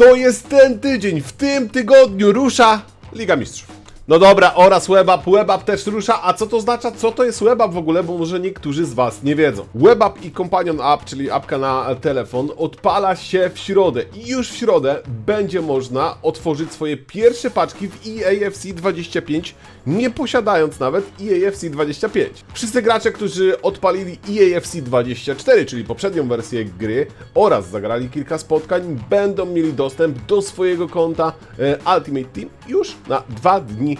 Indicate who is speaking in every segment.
Speaker 1: To jest ten tydzień, w tym tygodniu rusza Liga Mistrzów. No dobra, oraz WebApp, WebApp też rusza, a co to oznacza? Co to jest WebApp w ogóle? Bo może niektórzy z Was nie wiedzą. WebApp i Companion App, czyli apka na telefon, odpala się w środę i już w środę będzie można otworzyć swoje pierwsze paczki w EAFC 25, nie posiadając nawet EAFC 25. Wszyscy gracze, którzy odpalili EAFC 24, czyli poprzednią wersję gry oraz zagrali kilka spotkań, będą mieli dostęp do swojego konta e, Ultimate Team już na dwa dni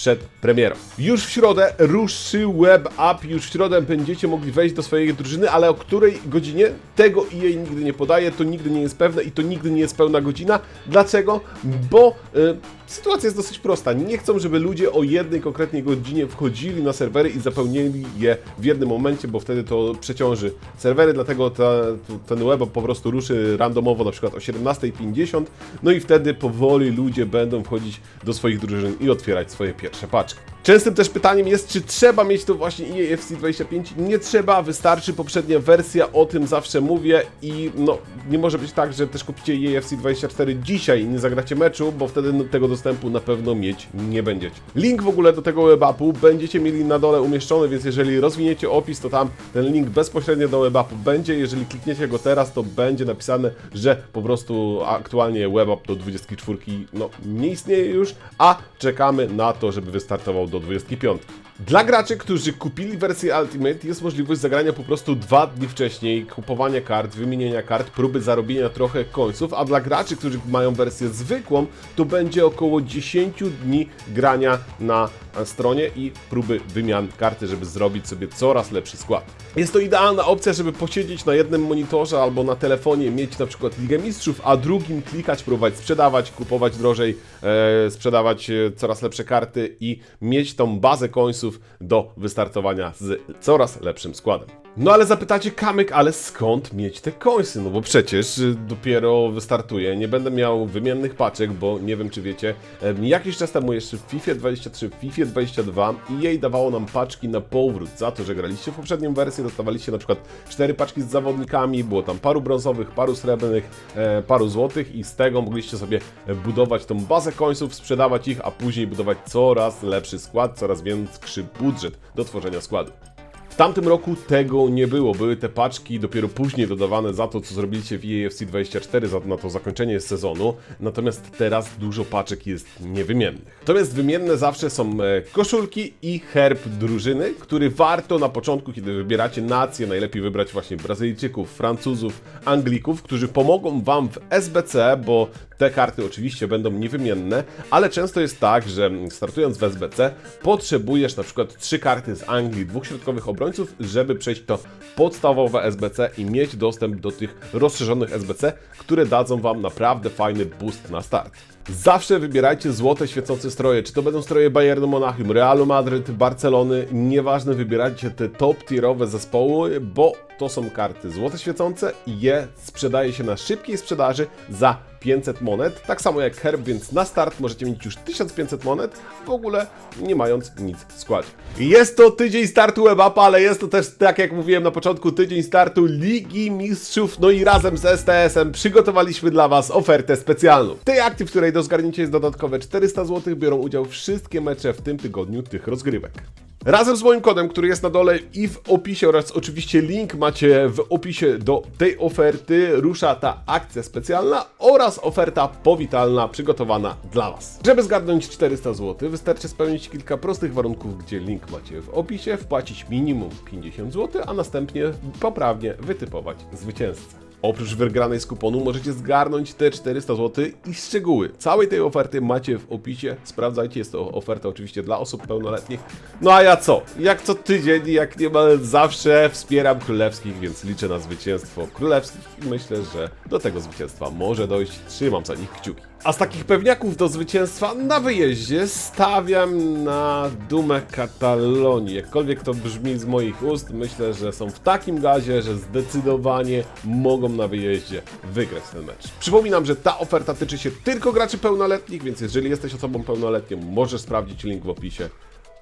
Speaker 1: przed premierą. Już w środę ruszy web app, już w środę będziecie mogli wejść do swojej drużyny, ale o której godzinie tego EA nigdy nie podaje, to nigdy nie jest pewne i to nigdy nie jest pełna godzina. Dlaczego? Bo y, sytuacja jest dosyć prosta. Nie chcą, żeby ludzie o jednej konkretnej godzinie wchodzili na serwery i zapełnili je w jednym momencie, bo wtedy to przeciąży serwery, dlatego ta, ten web po prostu ruszy randomowo na przykład o 17.50, no i wtedy powoli ludzie będą wchodzić do swoich drużyn i otwierać swoje pierwsze paczki. Częstym też pytaniem jest, czy trzeba mieć to właśnie EAFC 25? Nie trzeba, wystarczy poprzednia wersja, o tym zawsze mówię i no, nie może być tak, że też kupicie EAFC 24 dzisiaj i nie zagracie meczu, bo wtedy no, tego dostępu na pewno mieć nie będziecie. Link w ogóle do tego webapu będziecie mieli na dole umieszczony, więc jeżeli rozwiniecie opis, to tam ten link bezpośrednio do webapu będzie. Jeżeli klikniecie go teraz, to będzie napisane, że po prostu aktualnie webapp do 24 no, nie istnieje już, a czekamy na to, żeby wystartował do 25. Dla graczy, którzy kupili wersję Ultimate jest możliwość zagrania po prostu dwa dni wcześniej, kupowania kart, wymienienia kart, próby zarobienia trochę końców, a dla graczy, którzy mają wersję zwykłą, to będzie około 10 dni grania na stronie i próby wymian karty, żeby zrobić sobie coraz lepszy skład. Jest to idealna opcja, żeby posiedzieć na jednym monitorze albo na telefonie, mieć na przykład Ligę Mistrzów, a drugim klikać, próbować sprzedawać, kupować drożej, e, sprzedawać e, coraz lepsze karty i mieć tą bazę końców do wystartowania z coraz lepszym składem. No ale zapytacie Kamyk, ale skąd mieć te końsy? No bo przecież y, dopiero wystartuję, nie będę miał wymiennych paczek, bo nie wiem czy wiecie, jakiś czas temu jeszcze w FIFA 23, w FIFA 22 i jej dawało nam paczki na powrót za to, że graliście w poprzednią wersję, dostawaliście na przykład cztery paczki z zawodnikami, było tam paru brązowych, paru srebrnych, e, paru złotych i z tego mogliście sobie budować tą bazę końców, sprzedawać ich, a później budować coraz lepszy skład, coraz większy budżet do tworzenia składu. Tamtym roku tego nie było. Były te paczki dopiero później dodawane za to, co zrobiliście w EAFC 24, za, na to zakończenie sezonu. Natomiast teraz dużo paczek jest niewymiennych. Natomiast wymienne zawsze są e, koszulki i herb drużyny, który warto na początku, kiedy wybieracie nację, najlepiej wybrać właśnie Brazylijczyków, Francuzów, Anglików, którzy pomogą Wam w SBC, bo te karty oczywiście będą niewymienne, ale często jest tak, że startując w SBC potrzebujesz na przykład trzy karty z Anglii, dwóch środkowych obrońców, żeby przejść to podstawowe SBC i mieć dostęp do tych rozszerzonych SBC, które dadzą Wam naprawdę fajny boost na start. Zawsze wybierajcie złote świecące stroje, czy to będą stroje Bayernu Monachium, Realu Madryt, Barcelony, nieważne, wybierajcie te top tierowe zespoły, bo to są karty złote świecące i je sprzedaje się na szybkiej sprzedaży za 500 monet, tak samo jak herb, więc na start możecie mieć już 1500 monet, w ogóle nie mając nic w składzie. Jest to tydzień startu WebAppa, ale jest to też, tak jak mówiłem na początku, tydzień startu Ligi Mistrzów, no i razem z STS-em przygotowaliśmy dla Was ofertę specjalną. Tej akcji, w której do zgarnięcia jest dodatkowe 400 zł, biorą udział wszystkie mecze w tym tygodniu tych rozgrywek. Razem z moim kodem, który jest na dole i w opisie oraz oczywiście link macie w opisie do tej oferty, rusza ta akcja specjalna oraz oferta powitalna przygotowana dla Was. Żeby zgarnąć 400 zł, wystarczy spełnić kilka prostych warunków, gdzie link macie w opisie, wpłacić minimum 50 zł, a następnie poprawnie wytypować zwycięzcę. Oprócz wygranej z kuponu możecie zgarnąć te 400 zł i szczegóły całej tej oferty macie w opisie. Sprawdzajcie, jest to oferta oczywiście dla osób pełnoletnich. No a ja co? Jak co tydzień, jak niemal zawsze wspieram królewskich, więc liczę na zwycięstwo królewskich i myślę, że do tego zwycięstwa może dojść. Trzymam za nich kciuki. A z takich pewniaków do zwycięstwa na wyjeździe stawiam na Dumę Katalonii. Jakkolwiek to brzmi z moich ust, myślę, że są w takim gazie, że zdecydowanie mogą na wyjeździe wygrać ten mecz. Przypominam, że ta oferta tyczy się tylko graczy pełnoletnich, więc jeżeli jesteś osobą pełnoletnią, możesz sprawdzić link w opisie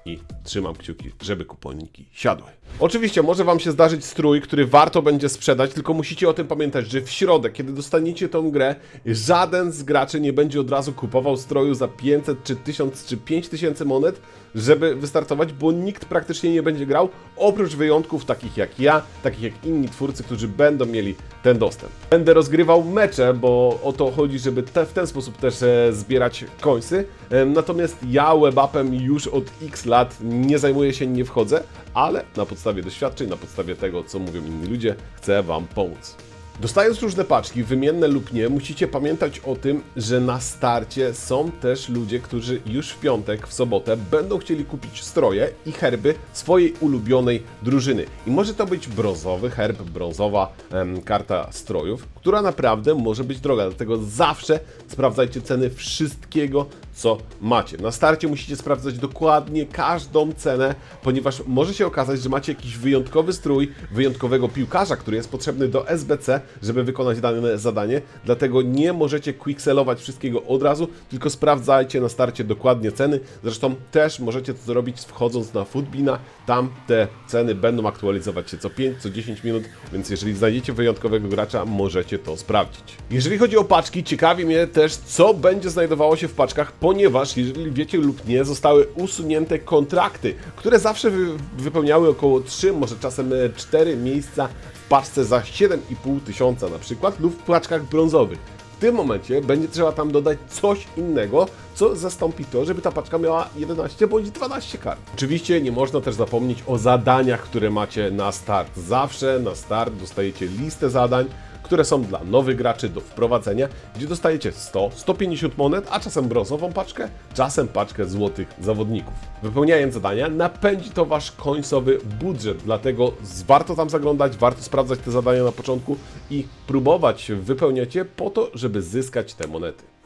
Speaker 1: i trzymam kciuki, żeby kuponiki siadły. Oczywiście może Wam się zdarzyć strój, który warto będzie sprzedać, tylko musicie o tym pamiętać, że w środę, kiedy dostaniecie tą grę, żaden z graczy nie będzie od razu kupował stroju za 500 czy 1000 czy 5000 monet, żeby wystartować, bo nikt praktycznie nie będzie grał, oprócz wyjątków takich jak ja, takich jak inni twórcy, którzy będą mieli ten dostęp. Będę rozgrywał mecze, bo o to chodzi, żeby te, w ten sposób też e, zbierać końsy. E, natomiast ja webapem już od x lat nie zajmuję się, nie wchodzę, ale na podstawie doświadczeń, na podstawie tego, co mówią inni ludzie, chcę Wam pomóc. Dostając różne paczki, wymienne lub nie, musicie pamiętać o tym, że na starcie są też ludzie, którzy już w piątek, w sobotę będą chcieli kupić stroje i herby swojej ulubionej drużyny. I może to być brązowy herb, brązowa em, karta strojów, która naprawdę może być droga, dlatego zawsze sprawdzajcie ceny wszystkiego, co macie. Na starcie musicie sprawdzać dokładnie każdą cenę, ponieważ może się okazać, że macie jakiś wyjątkowy strój, wyjątkowego piłkarza, który jest potrzebny do SBC, żeby wykonać dane zadanie, dlatego nie możecie quickselować wszystkiego od razu, tylko sprawdzajcie na starcie dokładnie ceny. Zresztą też możecie to zrobić wchodząc na Footbina, tam te ceny będą aktualizować się co 5, co 10 minut, więc jeżeli znajdziecie wyjątkowego gracza, możecie to sprawdzić. Jeżeli chodzi o paczki, ciekawi mnie też, co będzie znajdowało się w paczkach, ponieważ jeżeli wiecie lub nie, zostały usunięte kontrakty, które zawsze wy wypełniały około 3, może czasem 4 miejsca w paczce za 7,5 tysiąca na przykład lub w paczkach brązowych. W tym momencie będzie trzeba tam dodać coś innego, co zastąpi to, żeby ta paczka miała 11 bądź 12 kart. Oczywiście nie można też zapomnieć o zadaniach, które macie na start. Zawsze na start dostajecie listę zadań, które są dla nowych graczy do wprowadzenia, gdzie dostajecie 100, 150 monet, a czasem brązową paczkę, czasem paczkę złotych zawodników. Wypełniając zadania, napędzi to wasz końcowy budżet, dlatego warto tam zaglądać, warto sprawdzać te zadania na początku i próbować wypełniać je po to, żeby zyskać te monety.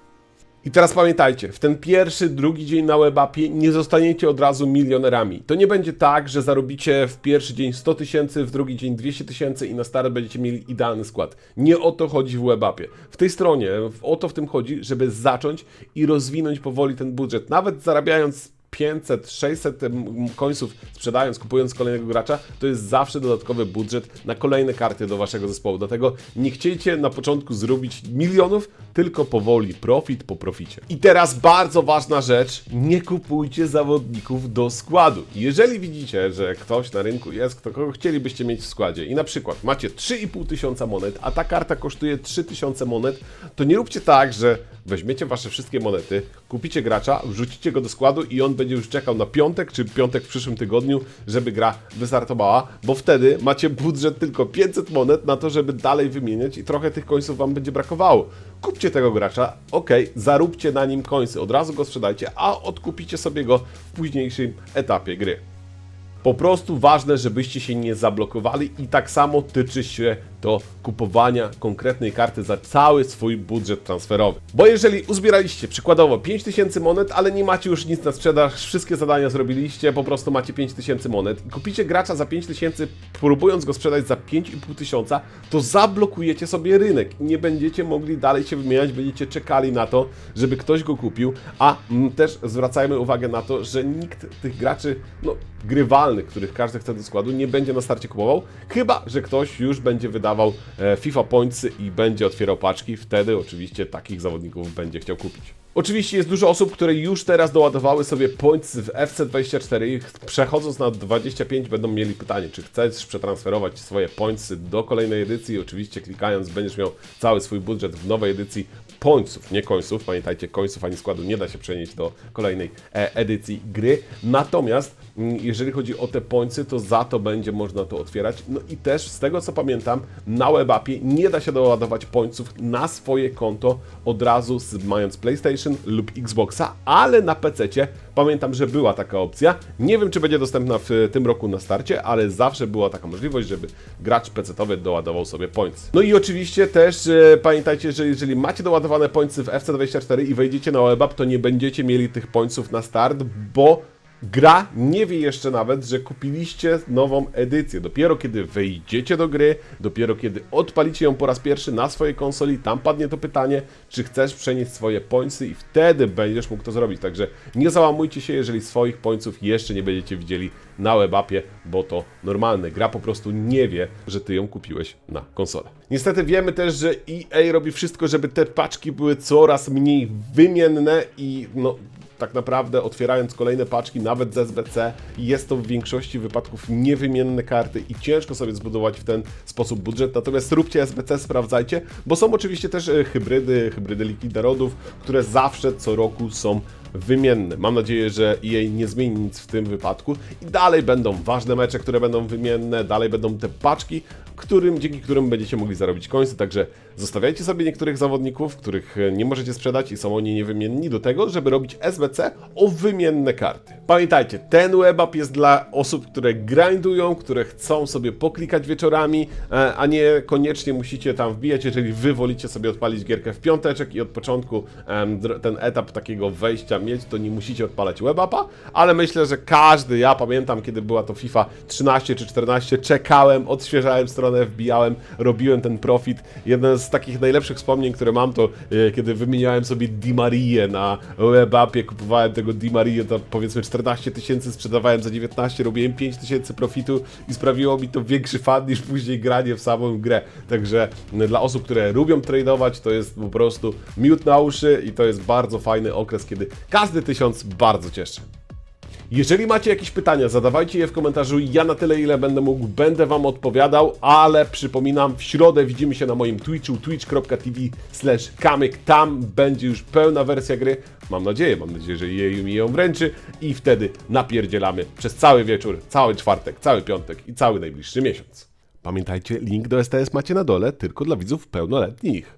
Speaker 1: I teraz pamiętajcie, w ten pierwszy, drugi dzień na webapie nie zostaniecie od razu milionerami. To nie będzie tak, że zarobicie w pierwszy dzień 100 tysięcy, w drugi dzień 200 tysięcy i na start będziecie mieli idealny skład. Nie o to chodzi w webapie. W tej stronie o to w tym chodzi, żeby zacząć i rozwinąć powoli ten budżet. Nawet zarabiając 500, 600 em, końców sprzedając, kupując kolejnego gracza, to jest zawsze dodatkowy budżet na kolejne karty do waszego zespołu. Dlatego nie chciejcie na początku zrobić milionów, tylko powoli, profit po proficie. I teraz bardzo ważna rzecz, nie kupujcie zawodników do składu. Jeżeli widzicie, że ktoś na rynku jest, kto kogo chcielibyście mieć w składzie i na przykład macie 3,5 tysiąca monet, a ta karta kosztuje 3000 monet, to nie róbcie tak, że weźmiecie wasze wszystkie monety, kupicie gracza, wrzucicie go do składu i on będzie już czekał na piątek czy piątek w przyszłym tygodniu, żeby gra wystartowała, bo wtedy macie budżet tylko 500 monet na to, żeby dalej wymieniać i trochę tych końców wam będzie brakowało. Kupcie tego gracza, ok, zaróbcie na nim końcy, od razu go sprzedajcie, a odkupicie sobie go w późniejszym etapie gry. Po prostu ważne, żebyście się nie zablokowali i tak samo tyczy się to kupowania konkretnej karty za cały swój budżet transferowy. Bo jeżeli uzbieraliście przykładowo 5000 monet, ale nie macie już nic na sprzedaż, wszystkie zadania zrobiliście, po prostu macie 5000 monet i kupicie gracza za 5000, próbując go sprzedać za 5,5 tysiąca, to zablokujecie sobie rynek i nie będziecie mogli dalej się wymieniać, będziecie czekali na to, żeby ktoś go kupił, a mm, też zwracajmy uwagę na to, że nikt tych graczy, no, grywalnych, których każdy chce do składu, nie będzie na starcie kupował, chyba, że ktoś już będzie wydawał e, FIFA Pointsy i będzie otwierał paczki, wtedy oczywiście takich zawodników będzie chciał kupić. Oczywiście jest dużo osób, które już teraz doładowały sobie points w FC24 i przechodząc na 25 będą mieli pytanie, czy chcesz przetransferować swoje pointsy do kolejnej edycji. Oczywiście klikając będziesz miał cały swój budżet w nowej edycji pointsów, nie końców. Pamiętajcie, końców ani składu nie da się przenieść do kolejnej e, edycji gry. Natomiast jeżeli chodzi o te pointsy, to za to będzie można to otwierać. No i też z tego co pamiętam, na webapie nie da się doładować pointsów na swoje konto od razu z, mając PlayStation lub Xboxa, ale na PC pamiętam, że była taka opcja. Nie wiem, czy będzie dostępna w e, tym roku na starcie, ale zawsze była taka możliwość, żeby gracz PC-towy doładował sobie points. No i oczywiście też e, pamiętajcie, że jeżeli macie doładowane pointsy w FC24 i wejdziecie na webap, to nie będziecie mieli tych pointsów na start, bo Gra nie wie jeszcze nawet, że kupiliście nową edycję. Dopiero kiedy wejdziecie do gry, dopiero kiedy odpalicie ją po raz pierwszy na swojej konsoli, tam padnie to pytanie, czy chcesz przenieść swoje pońcy i wtedy będziesz mógł to zrobić. Także nie załamujcie się, jeżeli swoich pońców jeszcze nie będziecie widzieli na webapie, bo to normalne. Gra po prostu nie wie, że ty ją kupiłeś na konsolę. Niestety wiemy też, że EA robi wszystko, żeby te paczki były coraz mniej wymienne i no tak naprawdę otwierając kolejne paczki, nawet z SBC, jest to w większości wypadków niewymienne karty i ciężko sobie zbudować w ten sposób budżet. Natomiast róbcie SBC, sprawdzajcie, bo są oczywiście też e, hybrydy, hybrydy Liquid Narodów, które zawsze co roku są wymienne. Mam nadzieję, że EA nie zmieni nic w tym wypadku i dalej będą ważne mecze, które będą wymienne, dalej będą te paczki, którym, dzięki którym będziecie mogli zarobić końce, także zostawiajcie sobie niektórych zawodników, których e, nie możecie sprzedać i są oni niewymienni do tego, żeby robić SBC o wymienne karty. Pamiętajcie, ten webup jest dla osób, które grindują, które chcą sobie poklikać wieczorami, e, a nie koniecznie musicie tam wbijać, jeżeli wy wolicie sobie odpalić gierkę w piąteczek i od początku ten etap takiego wejścia mieć, to nie musicie odpalać webupa, ale myślę, że każdy, ja pamiętam kiedy była to FIFA 13 czy 14, czekałem, odświeżałem stronę, wbijałem, robiłem ten profit. Jeden z takich najlepszych wspomnień, które mam, to e, kiedy wymieniałem sobie Di Marię na webupie, kupowałem tego Di Marię to powiedzmy 14 tysięcy, sprzedawałem za 19, robiłem 5 tysięcy profitu i sprawiło mi to większy fan niż później granie w samą grę. Także dla osób, które lubią tradeować, to jest po prostu miód na uszy i to jest bardzo fajny okres, kiedy każdy tysiąc bardzo cieszy. Jeżeli macie jakieś pytania, zadawajcie je w komentarzu. Ja na tyle, ile będę mógł, będę Wam odpowiadał, ale przypominam, w środę widzimy się na moim Twitchu, twitch.tv kamyk. Tam będzie już pełna wersja gry. Mam nadzieję, mam nadzieję, że jej mi ją wręczy i wtedy napierdzielamy przez cały wieczór, cały czwartek, cały piątek i cały najbliższy miesiąc. Pamiętajcie, link do STS macie na dole, tylko dla widzów pełnoletnich.